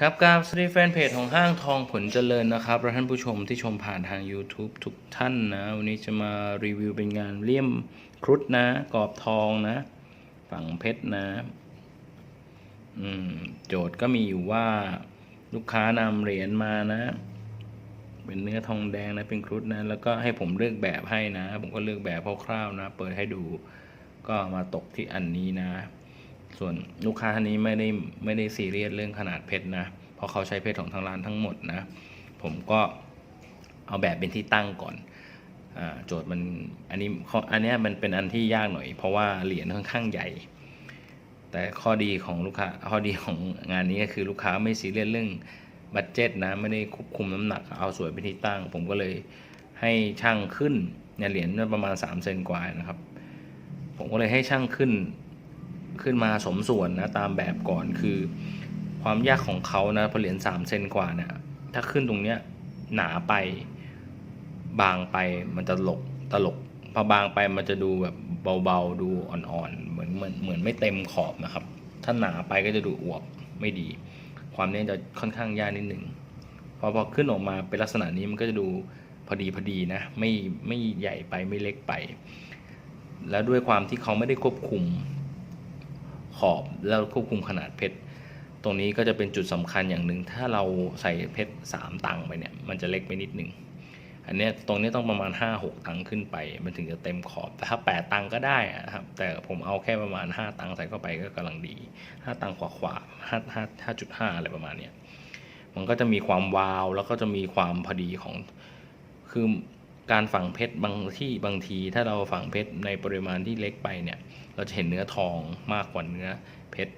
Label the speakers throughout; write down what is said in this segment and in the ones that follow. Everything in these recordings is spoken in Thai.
Speaker 1: ครับกราบสวัสดีแฟนเพจของห้างทองผลเจริญนะครับและท่านผู้ชมที่ชมผ่านทาง YouTube ทุกท่านนะ วันนี้จะมารีวิวเป็นงานเลี่ยมครุฑนะ กรอบทองนะ ฝั่งเพชรนะอืมโจทย์ก็มีอยู่ว่าลูกค้านำเหรียญมานะ เป็นเนื้อทองแดงนะเป็นครุฑนะ แล้วก็ให้ผมเลือกแบบให้นะ ผมก็เลือกแบบคร่าวๆนะ เปิดให้ดูก็มาตกที่อันนี้นะ ส่วนลูกค้าท่านนี้ไม่ได้ไม่ได้ซีเรียสเรื่องขนาดเพชรนะ เพราะเขาใช้เพชรของทางร้านทั้งหมดนะ ผมก็เอาแบบเป็นที่ตั้งก่อนอโจทย์มันอันนี้อันนี้มันเป็นอันที่ยากหน่อย เพราะว่าเหรียญค่อนข้างใหญ่ แต่ข้อดีของลูกค้าข้อดีของงานนี้ก็คือลูกค้าไม่ซีเรียสเรื่องบัตเจ็ตนะไม่ได้ควบคุมน้ำหนักเอาสวยเป็นที่ตั้ง ผมก็เลยให้ช่างขึ้นเนี่ยเหรียญประมาณ3เซนกว่านะครับ ผมก็เลยให้ช่างขึ้น ขึ้นมาสมส่วนนะตามแบบก่อนคือ ความยากของเขานะพอเหรียญสามเซนกว่าเนี่ยถ้าขึ้นตรงเนี้ยหนาไปบางไปมันจะหลกตลกพอบางไปมันจะดูแบบเบาๆ ดูอ่อนๆ เหมือนเหมือนเหมือนไม่เต็มขอบนะครับ ถ้าหนาไปก็จะดูอวบไม่ดี ความนี้จะค่อนข้างยากนิดหนึ่งพอพอขึ้นออกมาเป็นลักษณะนี้มันก็จะดูพอดีพอดีนะ ไม่ไม่ใหญ่ไปไม่เล็กไป แล้วด้วยความที่เขาไม่ได้ควบคุม ขอบแล้วควบคุมขนาดเพชรตรงนี้ก็จะเป็นจุดสำคัญอย่างหนึ่ง ถ้าเราใส่เพชรสามตังไปเนี่ยมันจะเล็กไปนิดหนึ่งอันนี้ตรงนี้ต้องประมาณ 5 6 ตังขึ้นไป มันถึงจะเต็มขอบแต่ถ้า 8 ตังก็ได้ครับ แต่ผมเอาแค่ประมาณ 5 ตังใส่เข้าไปก็กำลังดี 5 ตังขวาขวาห้าห้าห้าจุดห้าอะไรประมาณเนี้ยมันก็จะมีความวาวแล้วก็จะมีความพอดีของคือ การฝังเพชรบางที่บางที ถ้าเราฝังเพชรในปริมาณที่เล็กไปเนี่ย เราจะเห็นเนื้อทองมากกว่าเนื้อเพชร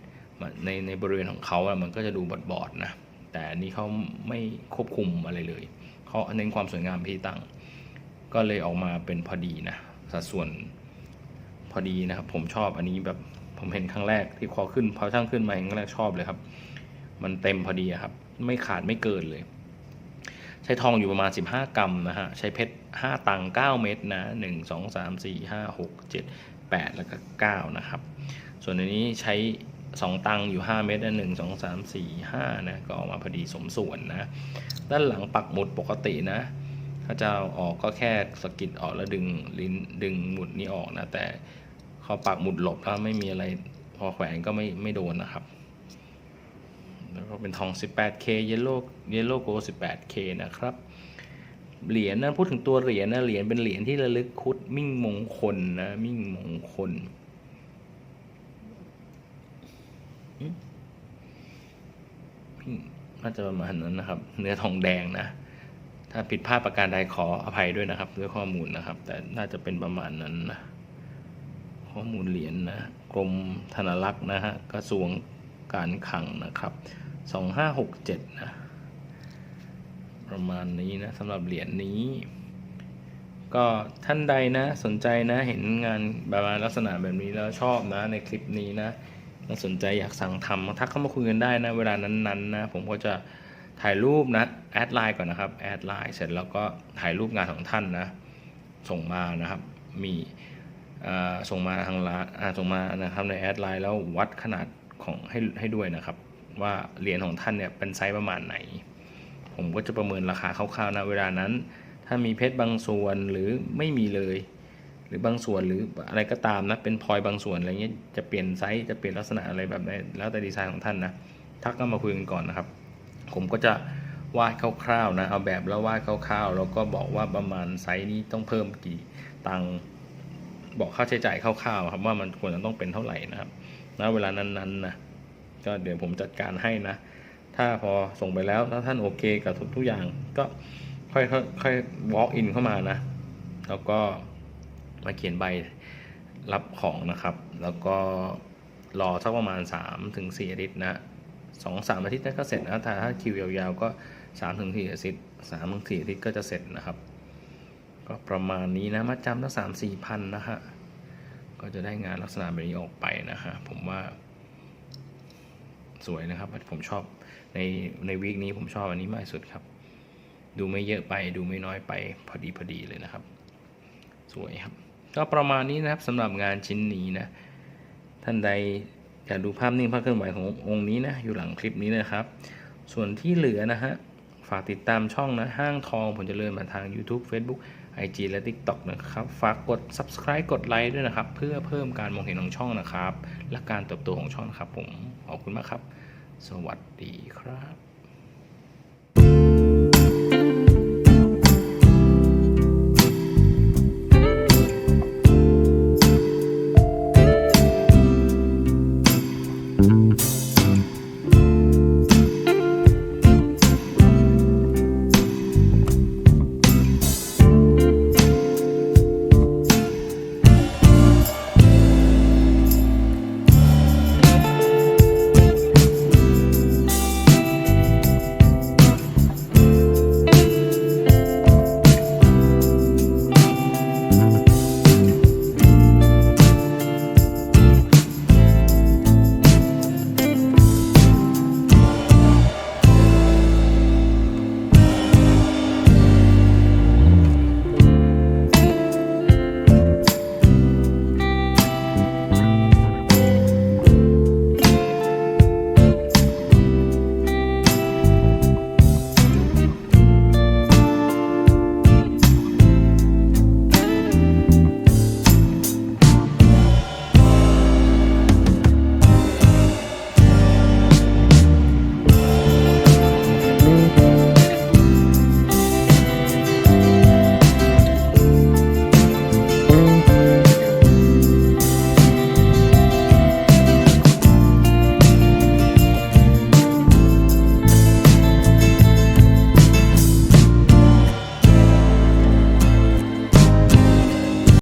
Speaker 1: ในในบริเวณของเขาอะมันก็จะดูบอดๆนะแต่อันนี้เขาไม่ควบคุมอะไรเลยเขาเน้นความสวยงามที่ตั้ง ก็เลยออกมาเป็นพอดีนะสัดส่วนพอดีนะครับ ผมชอบอันนี้แบบผมเห็นครั้งแรกที่พอขึ้นพอช่างขึ้นมาครั้งแรกชอบเลยครับ มันเต็มพอดีครับ ไม่ขาดไม่เกินเลย ใช้ทองอยู่ประมาณ 15 กรัมนะฮะ ใช้เพชร 5 ตัง 9 เม็ดนะ 1 2 3 4 5 6 7 8 แล้วก็ 9 นะครับ ส่วนในนี้ใช้ 2 ตังอยู่ 5 เม็ดนะ1 2 3 4 5 นะ ก็ออกมาพอดีสมส่วนนะ ด้านหลังปักหมุดปกตินะ ถ้าจะอาออกก็แค่สกิดออกแล้วดึงลิ้นดึงหมุดนี้ออกนะ แต่เขาปักหมุดหลบแล้วไม่มีอะไรพอแขวนก็ไม่ไม่โดนนะครับ ก็เป็นทอง 18K Yellow Yellow Gold 18K นะครับ เหรียญนะพูดถึงตัวเหรียญนะเหรียญเป็นเหรียญที่ระลึกคุดมิ่งมงคลนะมิ่งมงคลอืมน่าจะประมาณนั้นนะครับ เนื้อทองแดงนะ ถ้าผิดพลาดประการใดขออภัยด้วยนะครับด้วยข้อมูลนะครับ แต่น่าจะเป็นประมาณนั้นนะข้อมูลเหรียญนะกรมธนรักษณ์นะฮะกระทรวงการคลังนะครับ 2567นะ ประมาณนี้นะสำหรับเหรียญนี้ ก็ท่านใดนะสนใจนะเห็นงานแบบลักษณะแบบนี้แล้วชอบนะในคลิปนี้นะแล้วสนใจอยากสั่งทำทักเข้ามาคุยกันได้นะ เวลานั้นๆนะผมก็จะถ่ายรูปนะแอดไลน์ก่อนนะครับแอดไลน์เสร็จแล้วก็ถ่ายรูปงานของท่านนะ ส่งมานะครับ มีส่งมาทางร้านส่งมานะครับในแอดไลน์แล้ววัดขนาดของให้ให้ด้วยนะครับ ว่าเหรียญของท่านเนี่ยเป็นไซส์ประมาณไหน ผมก็จะประเมินราคาคร่าวๆนะเวลานั้น ถ้ามีเพชรบางส่วนหรือไม่มีเลย หรือบางส่วนหรืออะไรก็ตามนะเป็นพลอยบางส่วนอะไรเงี้ยจะเปลี่ยนไซส์จะเปลี่ยนลักษณะอะไรแบบไหนแล้วแต่ดีไซน์ของท่านนะทักก็มาคุยกันก่อนนะครับ ผมก็จะวาดคร่าวๆนะเอาแบบแล้ววาดคร่าวๆ แล้วก็บอกว่าประมาณไซส์นี้ต้องเพิ่มกี่ตังค์บอกค่าใช้จ่ายคร่าวๆครับว่ามันควรจะต้องเป็นเท่าไหร่นะครับณเวลานั้นๆนะ ก็เดี๋ยวผมจัดการให้นะ ถ้าพอส่งไปแล้วถ้าท่านโอเคกับทุกทุกอย่างก็ค่อยค่อยค่อย walk in เข้ามานะ แล้วก็มาเขียนใบรับของนะครับ แล้วก็รอสักประมาณ3ถึง4อาทิตย์นะสองสามอาทิตย์ก็เสร็จนะถ้าถ้าคิวยาวๆก็3ถึง4อาทิตย์3ถึง4อาทิตย์ก็จะเสร็จนะครับ ก็ประมาณนี้นะมาจำตั้งสามสี่พันนะฮะก็จะได้งานลักษณะแบบนี้ออกไปนะฮะผมว่า สวยนะครับ ผมชอบในในวีคนี้ผมชอบอันนี้มากสุดครับ ดูไม่เยอะไปดูไม่น้อยไปพอดีพอดีเลยนะครับ สวยครับ ก็ประมาณนี้นะครับสำหรับงานชิ้นนี้นะ ท่านใดอยากดูภาพนิ่งภาพเคลื่อนไหวขององค์นี้นะอยู่หลังคลิปนี้นะครับ ส่วนที่เหลือนะฮะฝากติดตามช่องนะห้างทองผลเจริญมาทาง YouTube Facebook IG และ TikTok นะครับ ฝากกด Subscribe กดไลค์ด้วยนะครับ เพื่อเพิ่มการมองเห็นของช่องนะครับ และการเติบโตของช่องครับผม ขอบคุณมากครับ สวัสดีครับ